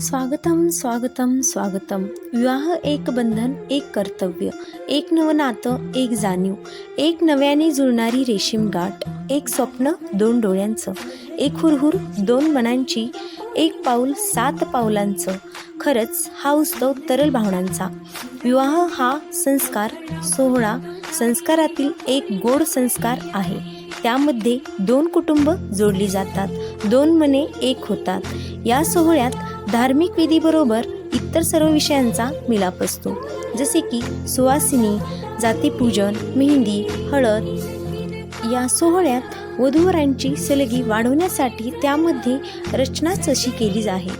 स्वागतम स्वागतम स्वागतम. विवाह एक बंधन एक कर्तव्य एक नवनातं एक जाणीव. एक नव्याने जुळणारी रेशीम गाठ एक स्वप्न दोन डोळ्यांचं. एक हुरहुर दोन मनांची एक पाऊल सात पावलांचं. खरंच हा उत्सव तरल भावनांचा. विवाह हा संस्कार सोहळा संस्कारातील एक गोड संस्कार आहे. त्यामध्ये दोन कुटुंब जोडली जातात. दोन मने एक होतात. या सोहळ्यात धार्मिक विधीबरोबर इतर सर्व विषयांचा मिलाप असतो. जसे की सुवासिनी जातीपूजन मेहंदी हळद या सोहळ्यात वधूवरांची सलगी वाढवण्यासाठी त्यामध्ये रचनाच अशी केली आहे.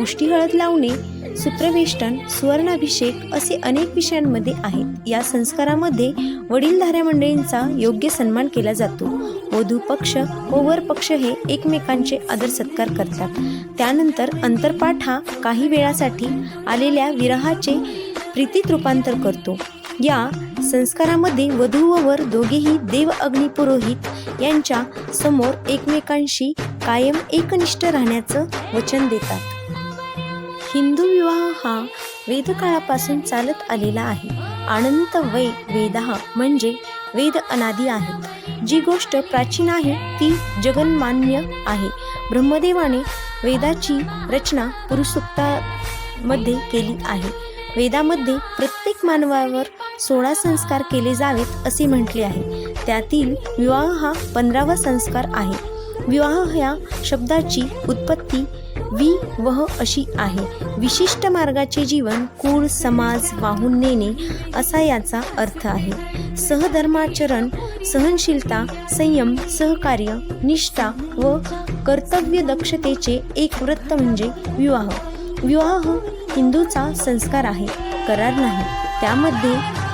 उष्टी हळद लावणे सूत्रवेष्टन सुवर्णाभिषेक असे अनेक विषयांमध्ये आहेत. या संस्कारामध्ये वडीलधाऱ्या मंडळींचा योग्य सन्मान केला जातो. वधू पक्ष व वर पक्ष हे एकमेकांचे आदर सत्कार करतात. त्यानंतर अंतरपाठ हा काही वेळासाठी आलेल्या विरहाचे प्रीतीत रूपांतर करतो. या संस्कारामध्ये वधू व वर दोघेही देव अग्निपुरोहित यांच्या समोर एकमेकांशी कायम एकनिष्ठ राहण्याचं वचन देतात. हिंदू विवाह हा वेदकाळापासून चालत आलेला आहे. अनंत वै वेद म्हणजे वेद अनादी आहेत. जी गोष्ट प्राचीन आहे ती जगन्मान्य आहे. ब्रह्मदेवाने वेदाची रचना पुरुषोक्तामध्ये केली आहे. वेदामध्ये प्रत्येक मानवावर सोळा संस्कार केले जावेत असे म्हटले आहे. त्यातील विवाह हा पंधरावा संस्कार आहे. विवाह या शब्दाची उत्पत्ती वि वह अशी आहे. विशिष्ट मार्गाचे जीवन कुळ समाज वाहून नेणे असा याचा अर्थ आहे. सहधर्माचरण सहनशीलता संयम सहकार्य निष्ठा व कर्तव्य दक्षतेचे एक वृत्त म्हणजे विवाह. विवाह हिंदूचा संस्कार आहे करार नाही. त्यामध्ये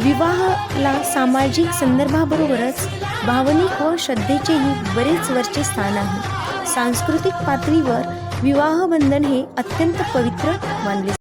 विवाहाला सामाजिक संदर्भाबरोबरच भावनिक व श्रद्धेचेही बरेच वरचे स्थान आहे. सांस्कृतिक पातळीवर विवाह बंधन हे अत्यंत पवित्र मानले